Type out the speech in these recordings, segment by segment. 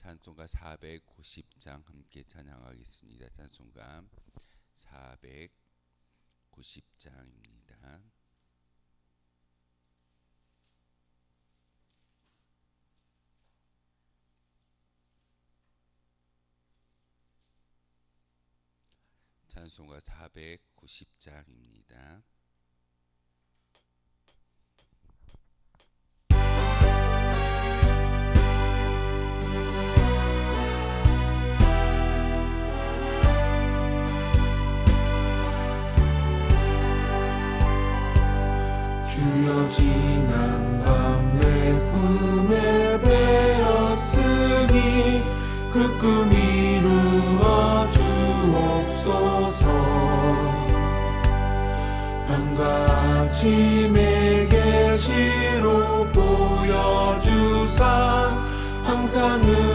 찬송가 490장 함께 찬양하겠습니다. 찬송가 490장입니다. 찬송가 490장입니다. 지난 밤 내 꿈에 배었으니 그 꿈 이루어 주옵소서. 아침에 계시로 보여주사 항상 은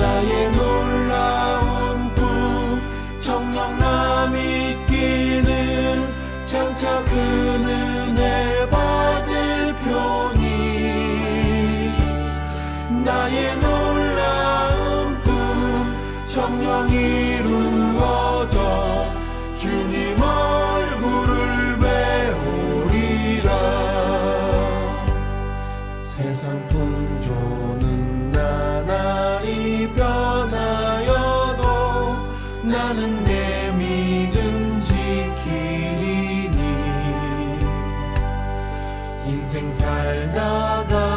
나의 살다가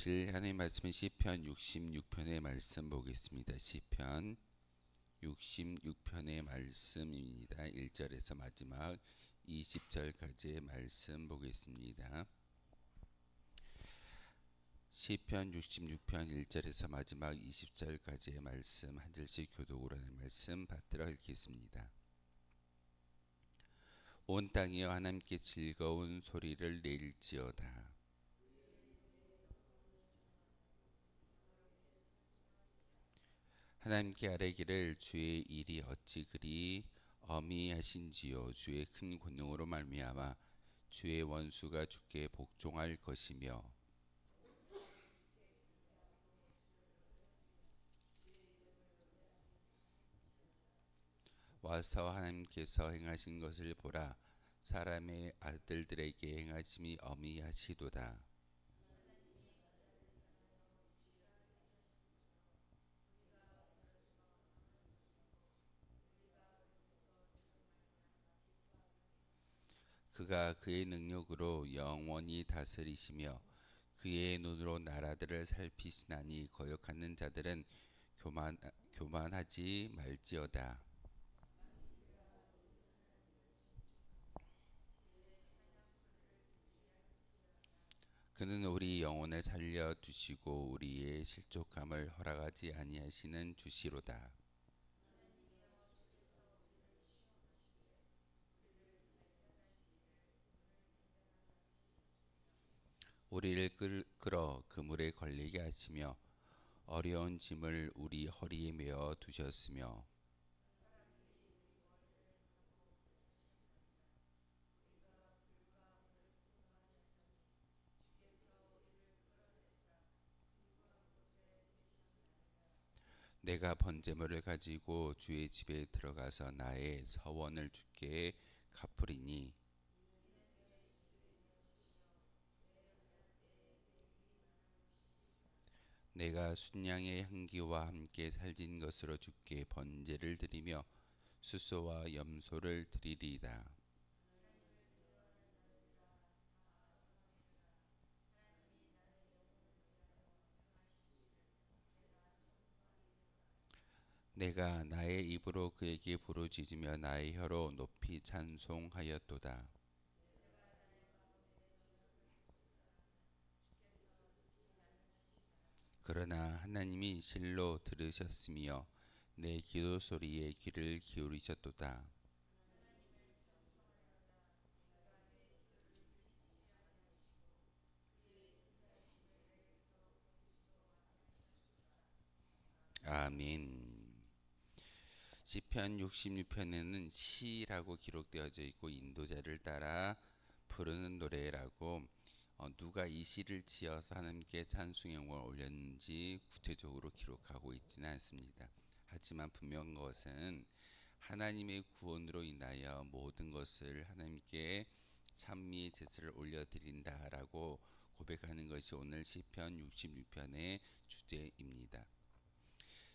보실 하나님 말씀은 시편 66편의 말씀 보겠습니다. 시편 66편의 말씀입니다. 1절에서 마지막 20절까지의 말씀 보겠습니다. 시편 66편 1절에서 마지막 20절까지의 말씀 한 절씩 교독으로 하는 말씀 받들어 읽겠습니다. 온 땅이여 하나님께 즐거운 소리를 내일지어다. 하나님께 아뢰기를 주의 일이 어찌 그리 어미하신지요? 주의 큰 권능으로 말미암아 주의 원수가 주께 복종할 것이며. 와서 하나님께서 행하신 것을 보라. 사람의 아들들에게 행하심이 어미하시도다. 그가 그의 능력으로 영원히 다스리시며 그의 눈으로 나라들을 살피시나니 거역하는 자들은 교만 교만하지 말지어다. 그는 우리 영혼을 살려 두시고 우리의 실족함을 허락하지 아니하시는 주시로다. 우리를 끌, 끌어 그물에 걸리게 하시며 어려운 짐을 우리 허리에 메어 두셨으며 내가 번제물을 가지고 주의 집에 들어가서 나의 서원을 주께 갚으리니 내가 순양의 향기와 함께 살진 것으로 주께 번제를 드리며 수소와 염소를 드리리이다. 내가 나의 입으로 그에게 부르짖으며 나의 혀로 높이 찬송하였도다. 그러나 하나님이 실로 들으셨으며 내 기도 소리에 귀를 기울이셨도다. 아멘. 시편 66편에는 시라고 기록되어져 있고 인도자를 따라 부르는 노래라고 어, 누가 이 시를 지어서 하나님께 찬송 영광을 올렸는지 구체적으로 기록하고 있지는 않습니다. 하지만 분명한 것은 하나님의 구원으로 인하여 모든 것을 하나님께 찬미의 제사를 올려드린다라고 고백하는 것이 오늘 시편 66편의 주제입니다.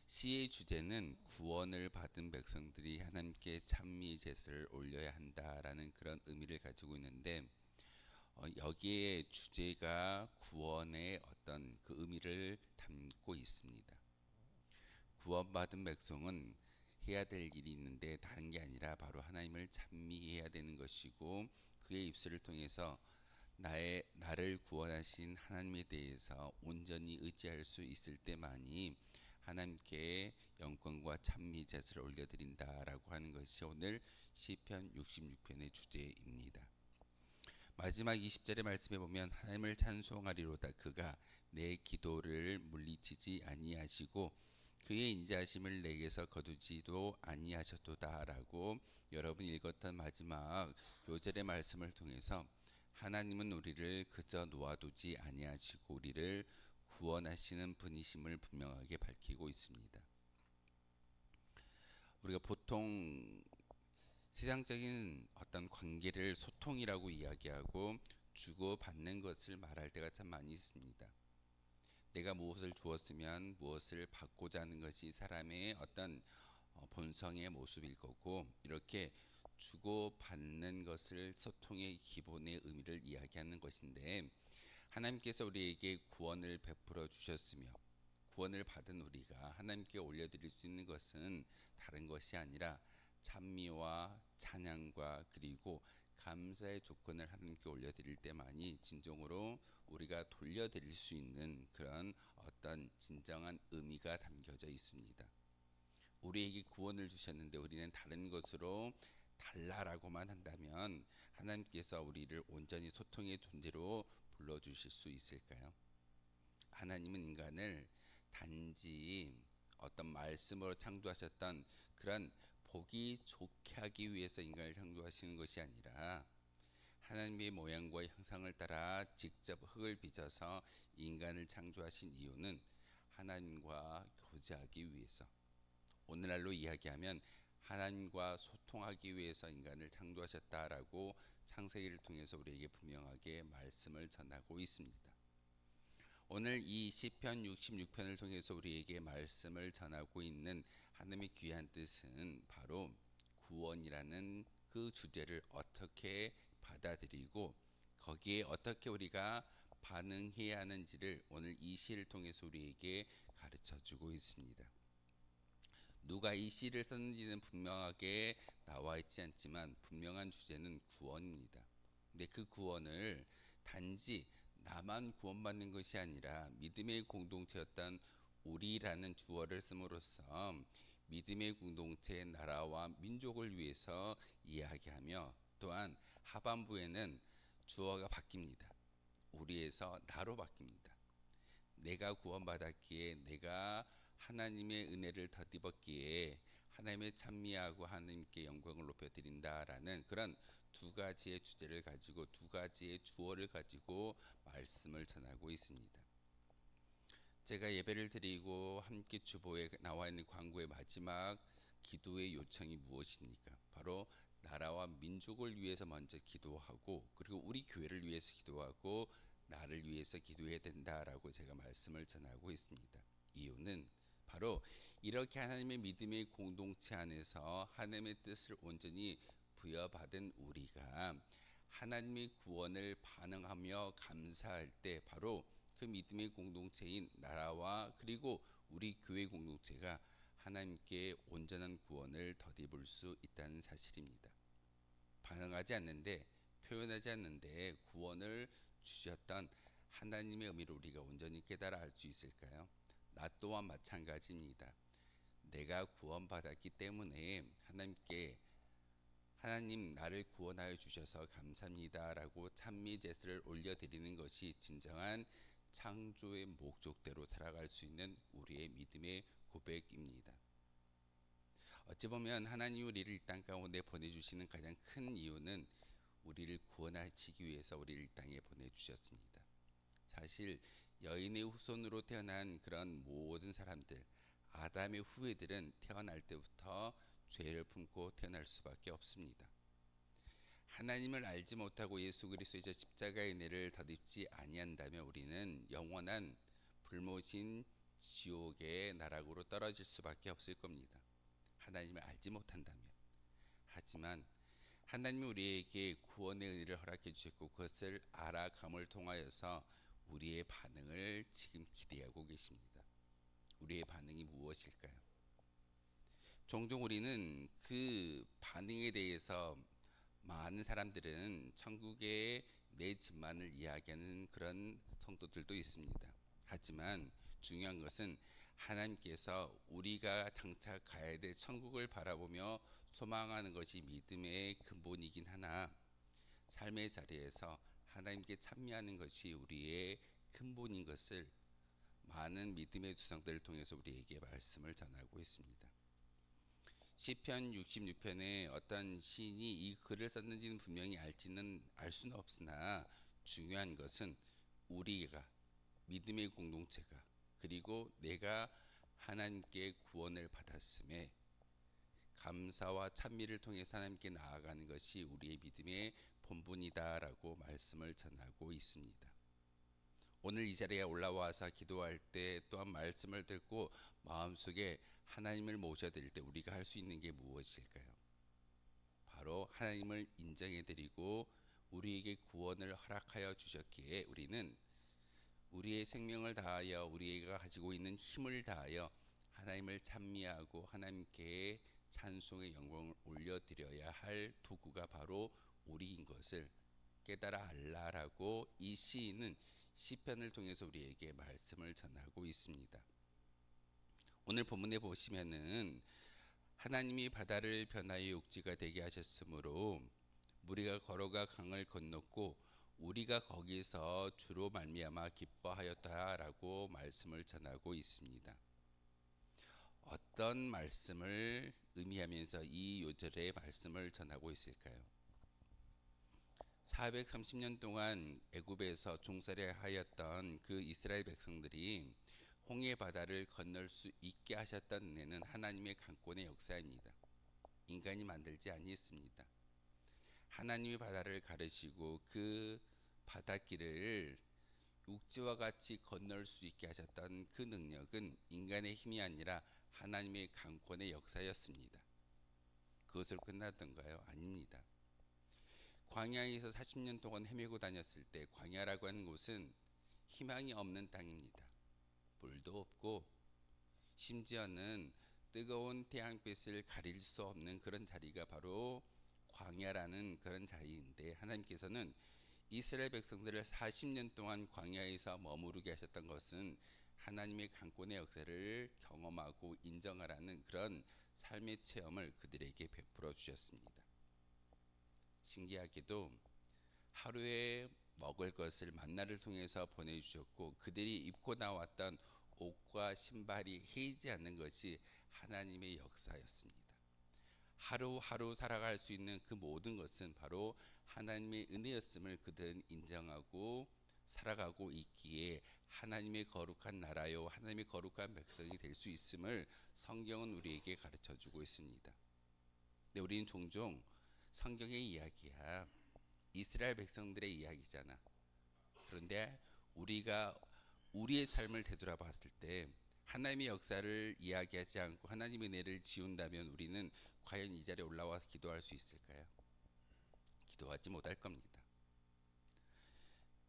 시의 주제는 구원을 받은 백성들이 하나님께 찬미 제사를 올려야 한다라는 그런 의미를 가지고 있는데 어, 여기에 주제가 구원의 어떤 그 의미를 담고 있습니다. 구원받은 백성은 해야 될 일이 있는데 다른 게 아니라 바로 하나님을 찬미해야 되는 것이고 그의 입술을 통해서 나의 나를 구원하신 하나님에 대해서 온전히 의지할 수 있을 때만이 하나님께 영광과 찬미 제사를 올려드린다라고 하는 것이 오늘 시편 66편의 주제입니다. 마지막 20절의 말씀에 보면 하나님을 찬송하리로다 그가 내 기도를 물리치지 아니하시고 그의 인자하심을 내게서 거두지도 아니하셨도다라고 여러분 읽었던 마지막 요절의 말씀을 통해서 하나님은 우리를 그저 놓아두지 아니하시고 우리를 구원하시는 분이심을 분명하게 밝히고 있습니다. 우리가 보통 세상적인 어떤 관계를 소통이라고 이야기하고 주고 받는 것을 말할 때가 참 많이 있습니다. 내가 무엇을 주었으면 무엇을 받고자 하는 것이 사람의 어떤 어, 본성의 모습일 거고 이렇게 주고 받는 것을 소통의 기본의 의미를 이야기하는 것인데 하나님께서 우리에게 구원을 베풀어 주셨으며 구원을 받은 우리가 하나님께 올려드릴 수 있는 것은 다른 것이 아니라 찬미와 찬양과 그리고 감사의 조건을 하나님께 올려드릴 때만이 진정으로 우리가 돌려드릴 수 있는 그런 어떤 진정한 의미가 담겨져 있습니다. 우리에게 구원을 주셨는데 우리는 다른 것으로 달라라고만 한다면 하나님께서 우리를 온전히 소통의 존재로 불러주실 수 있을까요? 하나님은 인간을 단지 어떤 말씀으로 창조하셨던 그런 보기 좋게 하기 위해서 인간을 창조하시는 것이 아니라 하나님의 모양과 형상을 따라 직접 흙을 빚어서 인간을 창조하신 이유는 하나님과 교제하기 위해서 오늘날로 이야기하면 하나님과 소통하기 위해서 인간을 창조하셨다라고 창세기를 통해서 우리에게 분명하게 말씀을 전하고 있습니다. 오늘 이 시편 66편을 통해서 우리에게 말씀을 전하고 있는 하나님의 귀한 뜻은 바로 구원이라는 그 주제를 어떻게 받아들이고 거기에 어떻게 우리가 반응해야 하는지를 오늘 이 시를 통해서 우리에게 가르쳐 주고 있습니다. 누가 이 시를 썼는지는 분명하게 나와 있지 않지만 분명한 주제는 구원입니다. 근데 그 구원을 단지 나만 구원받는 것이 아니라 믿음의 공동체였던 우리라는 주어를 씀으로써 믿음의 공동체 나라와 민족을 위해서 이야기하며 또한 하반부에는 주어가 바뀝니다. 우리에서 나로 바뀝니다. 내가 구원받았기에 내가 하나님의 은혜를 덧입었기에 하나님의 찬미하고 하나님께 영광을 높여 드린다라는 그런 두 가지의 주제를 가지고 두 가지의 주어를 가지고 말씀을 전하고 있습니다. 제가 예배를 드리고 함께 주보에 나와 있는 광고의 마지막 기도의 요청이 무엇입니까? 바로 나라와 민족을 위해서 먼저 기도하고 그리고 우리 교회를 위해서 기도하고 나를 위해서 기도해야 된다라고 제가 말씀을 전하고 있습니다. 이유는 바로 이렇게 하나님의 믿음의 공동체 안에서 하나님의 뜻을 온전히 부여받은 우리가 하나님의 구원을 반응하며 감사할 때 바로 그 믿음의 공동체인 나라와 그리고 우리 교회 공동체가 하나님께 온전한 구원을 덧입을 수 있다는 사실입니다. 반응하지 않는데 표현하지 않는데 구원을 주셨던 하나님의 의미를 우리가 온전히 깨달아 알 수 있을까요? 나 또한 마찬가지입니다. 내가 구원받았기 때문에 하나님께 하나님 나를 구원하여 주셔서 감사합니다라고 찬미 제사를 올려 드리는 것이 진정한 창조의 목적대로 살아갈 수 있는 우리의 믿음의 고백입니다. 어찌 보면 하나님 우리를 이땅 가운데 보내주시는 가장 큰 이유는 우리를 구원하시기 위해서 우리를 이 땅에 보내주셨습니다. 사실 여인의 후손으로 태어난 그런 모든 사람들 아담의 후예들은 태어날 때부터 죄를 품고 태어날 수밖에 없습니다. 하나님을 알지 못하고 예수 그리스도의 저 십자가의 은혜를 덧입지 아니한다면 우리는 영원한 불모진 지옥의 나락으로 떨어질 수밖에 없을 겁니다. 하나님을 알지 못한다면. 하지만 하나님이 우리에게 구원의 은혜를 허락해 주셨고 그것을 알아감을 통하여서 우리의 반응을 지금 기대하고 계십니다. 우리의 반응이 무엇일까요? 종종 우리는 그 반응에 대해서 많은 사람들은 천국의 내 집만을 이야기하는 그런 성도들도 있습니다. 하지만 중요한 것은 하나님께서 우리가 장차 가야 될 천국을 바라보며 소망하는 것이 믿음의 근본이긴 하나 삶의 자리에서 하나님께 참여하는 것이 우리의 근본인 것을 많은 믿음의 두성들을 통해서 우리에게 말씀을 전하고 있습니다. 시편 66편에 어떤 시인이 이 글을 썼는지는 분명히 알지는 알 수는 없으나 중요한 것은 우리가 믿음의 공동체가 그리고 내가 하나님께 구원을 받았음에 감사와 찬미를 통해서 하나님께 나아가는 것이 우리의 믿음의 본분이다라고 말씀을 전하고 있습니다. 오늘 이 자리에 올라와서 기도할 때 또한 말씀을 듣고 마음속에 하나님을 모셔야 될때 우리가 할 수 있는 게 무엇일까요? 바로 하나님을 인정해 드리고 우리에게 구원을 허락하여 주셨기에 우리는 우리의 생명을 다하여 우리가 가지고 있는 힘을 다하여 하나님을 찬미하고 하나님께 찬송의 영광을 올려드려야 할 도구가 바로 우리인 것을 깨달아 알라라고 이 시인은 시편을 통해서 우리에게 말씀을 전하고 있습니다. 오늘 본문에 보시면은 하나님이 바다를 변화의 욕지가 되게 하셨으므로 무리가 걸어가 강을 건넜고 우리가 거기서 주로 말미암아 기뻐하였다라고 말씀을 전하고 있습니다. 어떤 말씀을 의미하면서 이 요절의 말씀을 전하고 있을까요? 430년 동안 애굽에서 종살이 하였던 그 이스라엘 백성들이 홍해 바다를 건널 수 있게 하셨던 은혜는 하나님의 강권의 역사입니다. 인간이 만들지 아니했습니다. 하나님이 바다를 가르시고 그 바닷길을 육지와 같이 건널 수 있게 하셨던 그 능력은 인간의 힘이 아니라 하나님의 강권의 역사였습니다. 그것으로 끝났던가요? 아닙니다. 광야에서 40년 동안 헤매고 다녔을 때 광야라고 하는 곳은 희망이 없는 땅입니다. 물도 없고 심지어는 뜨거운 태양빛을 가릴 수 없는 그런 자리가 바로 광야라는 그런 자리인데 하나님께서는 이스라엘 백성들을 40년 동안 광야에서 머무르게 하셨던 것은 하나님의 강권의 역사를 경험하고 인정하라는 그런 삶의 체험을 그들에게 베풀어 주셨습니다. 신기하게도 하루에 먹을 것을 만나를 통해서 보내주셨고 그들이 입고 나왔던 옷과 신발이 헤이지 않는 것이 하나님의 역사였습니다. 하루하루 살아갈 수 있는 그 모든 것은 바로 하나님의 은혜였음을 그들은 인정하고 살아가고 있기에 하나님의 거룩한 나라요 하나님의 거룩한 백성이 될 수 있음을 성경은 우리에게 가르쳐 주고 있습니다. 근데 우리는 종종 성경의 이야기야 이스라엘 백성들의 이야기잖아. 그런데 우리가 우리의 삶을 되돌아 봤을 때 하나님의 역사를 이야기하지 않고 하나님의 은혜를 지운다면 우리는 과연 이 자리에 올라와 기도할 수 있을까요? 기도하지 못할 겁니다.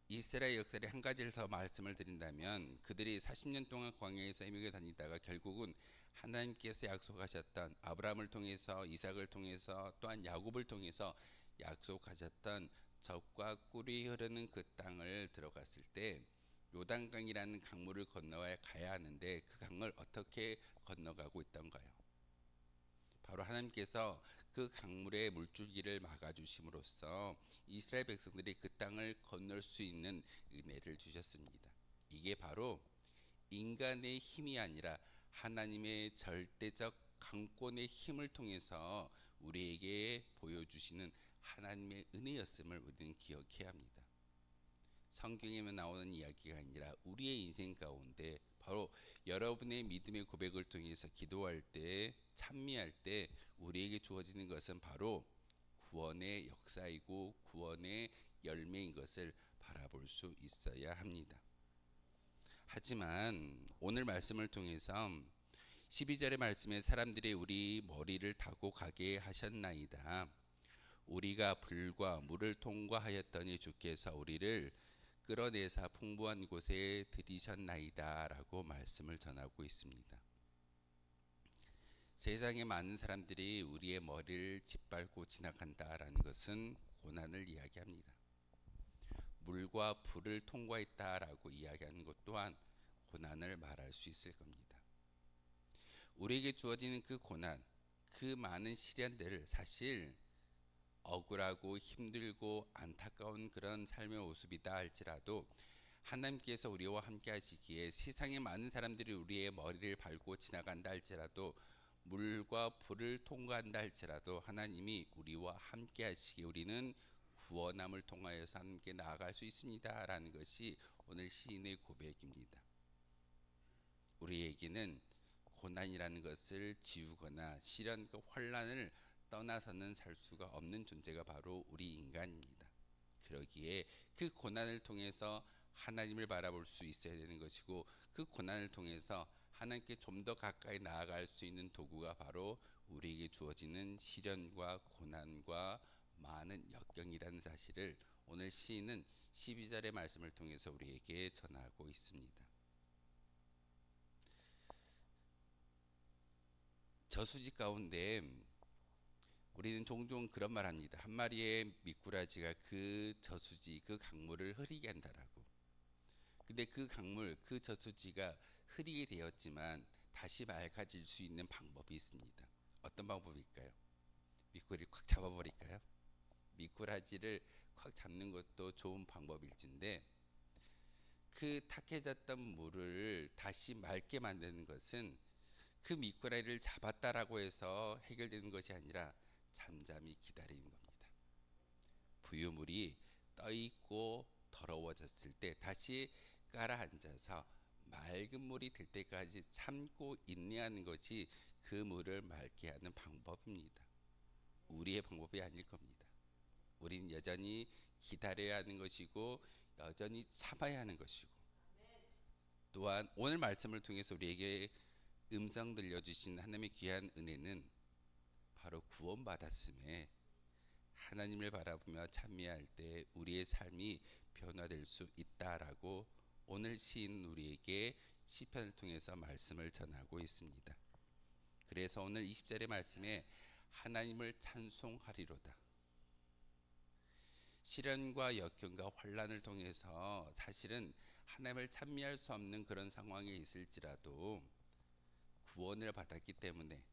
이스라엘 역사의 한 가지를 더 말씀을 드린다면 그들이 40년 동안 광야에서 헤매게 다니다가 결국은 하나님께서 약속하셨던 아브라함을 통해서 이삭을 통해서 또한 야곱을 통해서 약속하셨던 적과 꿀이 흐르는 그 땅을 들어갔을 때 요단강이라는 강물을 건너야 가야 하는데 그 강을 어떻게 건너가고 있던가요? 바로 하나님께서 그 강물의 물줄기를 막아 주심으로써 이스라엘 백성들이 그 땅을 건널 수 있는 은혜를 주셨습니다. 이게 바로 인간의 힘이 아니라 하나님의 절대적 강권의 힘을 통해서 우리에게 보여주시는 하나님의 은혜였음을 우리는 기억해야 합니다. 성경에만 나오는 이야기가 아니라 우리의 인생 가운데 바로 여러분의 믿음의 고백을 통해서 기도할 때 찬미할 때 우리에게 주어지는 것은 바로 구원의 역사이고 구원의 열매인 것을 바라볼 수 있어야 합니다. 하지만 오늘 말씀을 통해서 12절의 말씀에 사람들이 우리 머리를 타고 가게 하셨나이다. 우리가 불과 물을 통과하였더니 주께서 우리를 끌어내사 풍부한 곳에 들이셨나이다라고 말씀을 전하고 있습니다. 세상에 많은 사람들이 우리의 머리를 짓밟고 지나간다라는 것은 고난을 이야기합니다. 물과 불을 통과했다라고 이야기하는 것 또한 고난을 말할 수 있을 겁니다. 우리에게 주어지는 그 고난, 그 많은 시련들을 사실 억울하고 힘들고 안타까운 그런 삶의 모습이다 할지라도 하나님께서 우리와 함께 하시기에 세상에 많은 사람들이 우리의 머리를 밟고 지나간다 할지라도 물과 불을 통과한다 할지라도 하나님이 우리와 함께 하시기에 우리는 구원함을 통하여서 함께 나아갈 수 있습니다라는 것이 오늘 시인의 고백입니다. 우리에게는 고난이라는 것을 지우거나 시련 그 환란을 떠나서는 살 수가 없는 존재가 바로 우리 인간입니다. 그러기에 그 고난을 통해서 하나님을 바라볼 수 있어야 되는 것이고 그 고난을 통해서 하나님께 좀 더 가까이 나아갈 수 있는 도구가 바로 우리에게 주어지는 시련과 고난과 많은 역경이라는 사실을 오늘 시인은 12절의 말씀을 통해서 우리에게 전하고 있습니다. 저수지 가운데 우리는 종종 그런 말 합니다. 한 마리의 미꾸라지가 그 저수지, 그 강물을 흐리게 한다라고. 근데 그 강물, 그 저수지가 흐리게 되었지만 다시 맑아질 수 있는 방법이 있습니다. 어떤 방법일까요? 미꾸라지를 콱 잡아버릴까요? 미꾸라지를 콱 잡는 것도 좋은 방법일진데 그 탁해졌던 물을 다시 맑게 만드는 것은 그 미꾸라지를 잡았다라고 해서 해결되는 것이 아니라 잠잠히 기다리는 겁니다. 부유물이 떠 있고 더러워졌을 때 다시 깔아앉아서 맑은 물이 될 때까지 참고 인내하는 것이 그 물을 맑게 하는 방법입니다. 우리의 방법이 아닐 겁니다. 우리는 여전히 기다려야 하는 것이고 여전히 참아야 하는 것이고 또한 오늘 말씀을 통해서 우리에게 음성 들려주신 하나님의 귀한 은혜는 바로 구원받았음에 하나님을 바라보며 찬미할 때 우리의 삶이 변화될 수 있다라고 오늘 시인 우리에게 시편을 통해서 말씀을 전하고 있습니다. 그래서 오늘 20절의 말씀에 하나님을 찬송하리로다. 시련과 역경과 환란을 통해서 사실은 하나님을 찬미할 수 없는 그런 상황에 있을지라도 구원을 받았기 때문에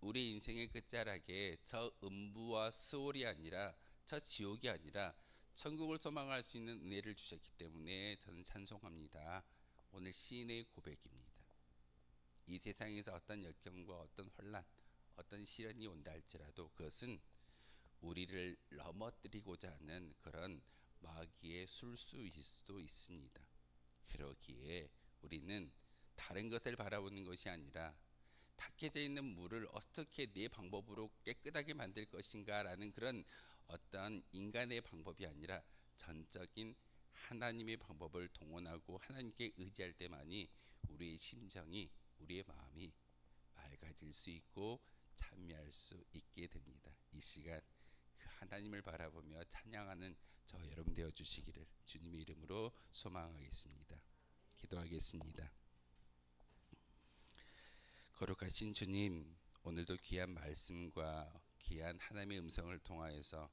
우리 인생의 끝자락에 저 음부와 스올이 아니라 저 지옥이 아니라 천국을 소망할 수 있는 은혜를 주셨기 때문에 저는 찬송합니다. 오늘 시인의 고백입니다. 이 세상에서 어떤 역경과 어떤 혼란, 어떤 시련이 온다 할지라도 그것은 우리를 넘어뜨리고자 하는 그런 마귀의 술수일 수도 있습니다. 그러기에 우리는 다른 것을 바라보는 것이 아니라 탁해져 있는 물을 어떻게 내 방법으로 깨끗하게 만들 것인가라는 그런 어떤 인간의 방법이 아니라 전적인 하나님의 방법을 동원하고 하나님께 의지할 때만이 우리의 심정이 우리의 마음이 맑아질 수 있고 찬미할 수 있게 됩니다. 이 시간 그 하나님을 바라보며 찬양하는 저 여러분 되어 주시기를 주님의 이름으로 소망하겠습니다. 기도하겠습니다. 거룩하신 주님, 오늘도 귀한 말씀과 귀한 하나님의 음성을 통하여서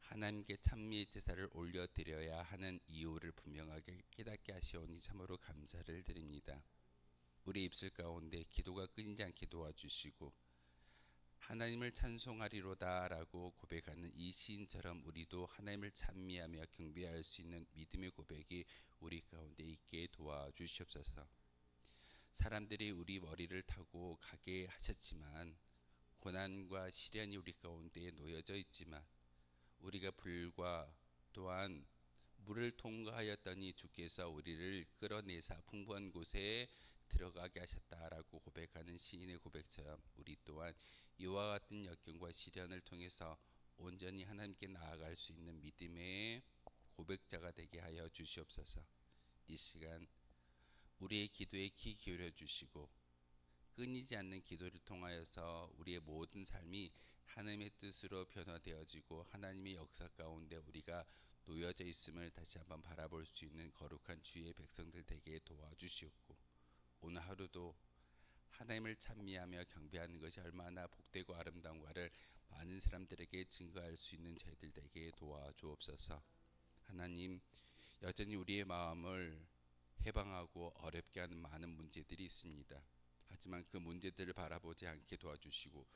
하나님께 찬미의 제사를 올려 드려야 하는 이유를 분명하게 깨닫게 하시오니 참으로 감사를 드립니다. 우리 입술 가운데 기도가 끊이지 않게 도와주시고 하나님을 찬송하리로다라고 고백하는 이 시인처럼 우리도 하나님을 찬미하며 경배할 수 있는 믿음의 고백이 우리 가운데 있게 도와주시옵소서. 사람들이 우리 머리를 타고 가게 하셨지만 고난과 시련이 우리 가운데 놓여져 있지만 우리가 불과 또한 물을 통과하였더니 주께서 우리를 끌어내사 풍부한 곳에 들어가게 하셨다라고 고백하는 시인의 고백처럼 우리 또한 이와 같은 역경과 시련을 통해서 온전히 하나님께 나아갈 수 있는 믿음의 고백자가 되게 하여 주시옵소서. 이 시간 우리의 기도에 귀 기울여 주시고 끊이지 않는 기도를 통하여서 우리의 모든 삶이 하나님의 뜻으로 변화되어지고 하나님의 역사 가운데 우리가 놓여져 있음을 다시 한번 바라볼 수 있는 거룩한 주의 백성들 되게 도와주시옵고 오늘 하루도 하나님을 찬미하며 경배하는 것이 얼마나 복되고 아름다운가를 많은 사람들에게 증거할 수 있는 저희들 되게 도와주옵소서. 하나님 여전히 우리의 마음을 해방하고 어렵게 하는 많은 문제들이 있습니다. 하지만 그 문제들을 바라보지 않게 도와주시고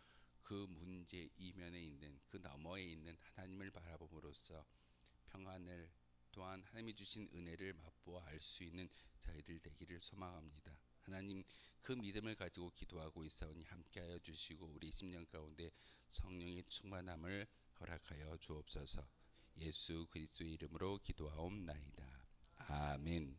그 문제 이면에 있는 그 너머에 있는 하나님을 바라봄으로써 평안을 또한 하나님이 주신 은혜를 맛보아 알 수 있는 저희들 되기를 소망합니다. 하나님 그 믿음을 가지고 기도하고 있사오니 함께하여 주시고 우리 심령 가운데 성령의 충만함을 허락하여 주옵소서. 예수 그리스도의 이름으로 기도하옵나이다. 아멘.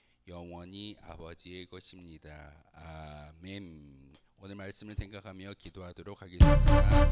영원히 아버지의 것입니다. 아멘. 오늘 말씀을 생각하며 기도하도록 하겠습니다.